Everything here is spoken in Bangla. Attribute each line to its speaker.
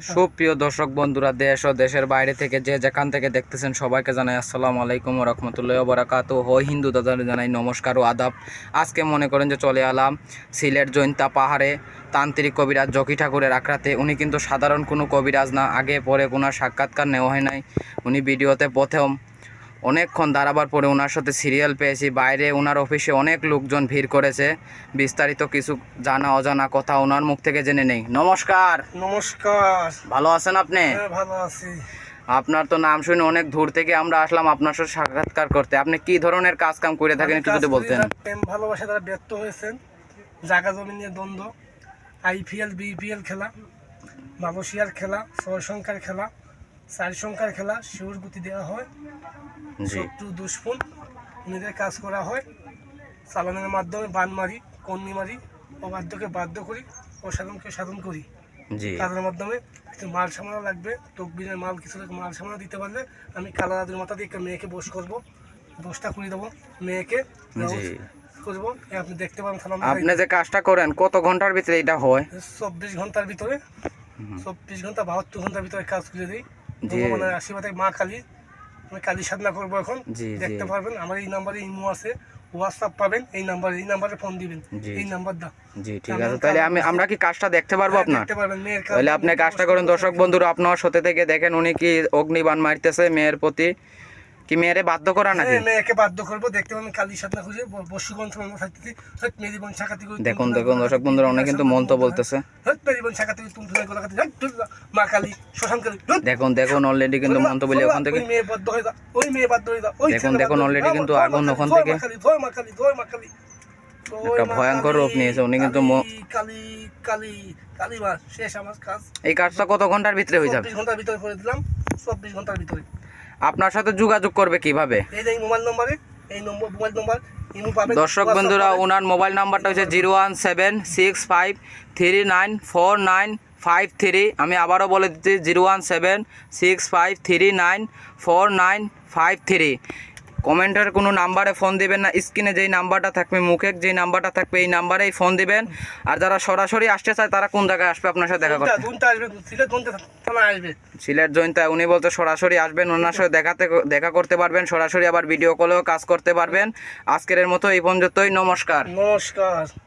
Speaker 1: সুপ্রিয় দর্শক বন্ধুরা, দেশ ও দেশের বাইরে থেকে যে যেখান থেকে দেখতেছেন সবাইকে জানাই আসসালামু আলাইকুম রহমতুল্লাহ বরাকাত হয় হিন্দু দাদার জানাই নমস্কার ও আদাব। আজকে মনে করেন যে চলে আলাম সিলেট জৈন্তা পাহাড়ে। তান্ত্রিক কবিরাজ জকি ঠাকুরের আখড়াতে। উনি কিন্তু সাধারণ কোনো কবিরাজ না, আগে পরে কোনো সাক্ষাৎকার নেওয়া হয় নাই। উনি ভিডিওতে প্রথম অনেকক্ষণ দাঁড়াবার পরে ওনার সাথে সিরিয়াল পেয়েছি। বাইরে ওনার অফিসে অনেক লোকজন ভিড় করেছে। বিস্তারিত কিছু জানা অজানা কথা ওনার মুখ থেকে জেনে নেই। নমস্কার।
Speaker 2: নমস্কার।
Speaker 1: ভালো আছেন আপনি?
Speaker 2: হ্যাঁ ভালো আছি।
Speaker 1: আপনার তো নাম শুনে অনেক দূর থেকে আমরা আসলাম আপনার সাথে সাক্ষাৎকার করতে। আপনি কি ধরনের কাজ কাম করে থাকেন একটু যদি বলতেন।
Speaker 2: প্রেম ভালোবাসা তারা ব্যর্থ হয়েছেন। জায়গা জমি নিয়ে দ্বন্দ্ব। আইপিএল বিপিএল খেলা। মালয়েশিয়ার খেলা ছয় সংখ্যার খেলা। চার সংখ্যার খেলা শিউর গুতি দেওয়া হয়। শত্রু দুশ্মন নিজেদের কাজ করা হয়। চালানের মাধ্যমে বান মারি কন্নি মারি অবাধ্যকে বাধ্য করি অসাধনকে সাধন করি। কাজের মাধ্যমে কিছু মাল সামানা লাগবে। তকবিরের মাল কিছু মাল সামানা দিতে পারলে আমি কালা দাদুর মাথা দিয়ে একটা মেয়েকে বস করব। বসটা করে দেবো। মেয়েকে
Speaker 1: জি।
Speaker 2: করব। আপনি দেখতে পাবেন
Speaker 1: আপনি যে কাজটা করেন কত ঘণ্টার ভিতরে এটা হয়?
Speaker 2: চব্বিশ ঘণ্টার ভিতরে। চব্বিশ ঘণ্টা বাহাত্তর ঘণ্টার ভিতরে কাজ করে দিই। ভগবানের আশীর্বাদে মা কালী আমি কালী সাধনা করব এখন। দেখতে পারবেন আমার এই নাম্বারে ইমো আছে হোয়াটসঅ্যাপ পাবেন এই নাম্বারে এই নাম্বারে ফোন দিবেন। এই নাম্বার দাও।
Speaker 1: জি ঠিক আছে তাহলে আমি আমরা কি কাজটা দেখতে পারব আপনার?
Speaker 2: দেখতে পারবেন মেয়ের
Speaker 1: তাহলে আপনি কাজটা করেন। দর্শক বন্ধুরা আপনার সাথে থেকে দেখেন উনি কি অগ্নিবাণ মারতেছে মেয়ের প্রতি। কি মেয়েরে বাধ্য করা নাকি?
Speaker 2: হ্যাঁ, মেয়েকে বাধ্য করব দেখতে পাবেন কালী খুঁজে থাকতে শাখাতি করে
Speaker 1: দেখুন দেখুন দর্শক বন্ধুরা উনি কিন্তু মন তো বলতেছে।
Speaker 2: মেরি বোন শাখাতি তুমি গলা কাটি মা কালী শ্মশান কালী
Speaker 1: দেখুন দেখুন অলরেডি কিন্তু মন্ত বলি ওখান থেকে
Speaker 2: মেয়ে বাধ্য হয়ে যা ওই মেয়ে বাধ্য হয়ে যা
Speaker 1: দেখুন, দেখুন,
Speaker 2: হয়ে যা,
Speaker 1: কিন্তু আগুন ওখান থেকে-
Speaker 2: মা কালী, ধর মা কালী, ধর মা কালী।
Speaker 1: একটা ভয়ঙ্কর রূপ নিয়েছে, উনি কিন্তু ম-
Speaker 2: কালী, কালী কালী কালী মা শেষ আমার কাজ।
Speaker 1: এই কাজটা কত ঘণ্টার ভিতরে হয়ে যাবে?
Speaker 2: ঘণ্টার ভিতরে করে দিলাম চব্বিশ ঘণ্টার ভিতরে।
Speaker 1: আপনার সাথে যোগাযোগ করবে কীভাবে?
Speaker 2: এই মোবাইল নম্বরে এই নম্বর মোবাইল নম্বর
Speaker 1: দর্শক বন্ধুরা ওনার মোবাইল নাম্বারটা হচ্ছে zero one seven six five three nine four nine five three. আমি আবারও বলে দিচ্ছি zero one seven six five three nine four nine five three. কমেন্টের কোনো নাম্বারে ফোন দিবেন না স্ক্রিনে যেই নাম্বারটা থাকবে মুখে যেই নাম্বারটা থাকবে এই নাম্বারেই ফোন দিবেন। আর যারা সরাসরি আসতে চায় তারা কোন জায়গায় আসবে আপনার সাথে দেখা করতে? সিলেট জয়ন্তা উনি বলতে সরাসরি আসবেন ওনার সাথে দেখাতে দেখা করতে পারবেন সরাসরি আবার ভিডিও কলেও কাজ করতে পারবেন। আজকের মতো এই পর্যন্তই নমস্কার।
Speaker 2: নমস্কার।